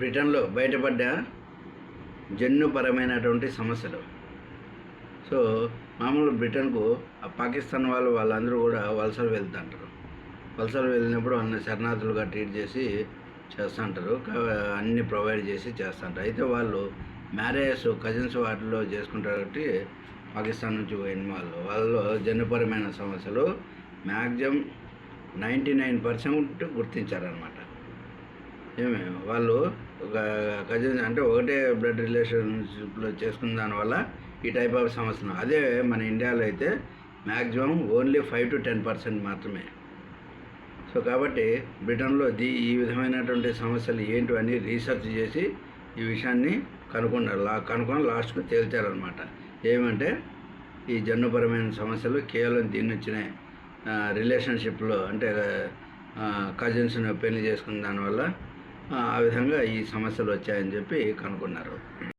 బ్రిటన్లో బయటపడ్డ జన్యుపరమైనటువంటి సమస్యలు. సో మామూలు బ్రిటన్కు ఆ పాకిస్తాన్ వాళ్ళు వాళ్ళందరూ కూడా వలసలు వెళ్తుంటారు. వలసలు వెళ్ళినప్పుడు అన్ని శరణార్థులుగా ట్రీట్ చేసి చేస్తుంటారు. కా- అన్ని ప్రొవైడ్ చేసి చేస్తుంటారు. అయితే వాళ్ళు మ్యారేజ్ కజిన్స్ వాటిలో చేసుకుంటారు కాబట్టి పాకిస్తాన్ నుంచి పోయిన వాళ్ళు. వాళ్ళలో జన్యుపరమైన సమస్యలు మ్యాక్సిమం నైంటీ నైన్ పర్సెంట్ గుర్తించారనమాట ఏమి వాళ్ళు ఒక కజిన్స్ అంటే ఒకటే బ్లడ్ రిలేషన్షిప్లో చేసుకున్న దానివల్ల ఈ టైప్ ఆఫ్ సమస్యలు అదే మన ఇండియాలో అయితే maximum only five to ten percent మాత్రమే. సో కాబట్టి బ్రిటన్లో దీ ఈ విధమైనటువంటి సమస్యలు ఏంటి అని రీసెర్చ్ చేసి ఈ విషయాన్ని కనుక్కున్నారు. లా కనుక్కొని లాస్ట్కు తేల్చారనమాట ఏమంటే ఈ జన్యుపరమైన సమస్యలు కేవలం దీన్ని వచ్చిన రిలేషన్షిప్లో అంటే కజిన్స్ను పెళ్ళి చేసుకున్న దానివల్ల ఆ, విధంగా ఈ సమస్యలు వచ్చాయని చెప్పి కనుక్కున్నారు.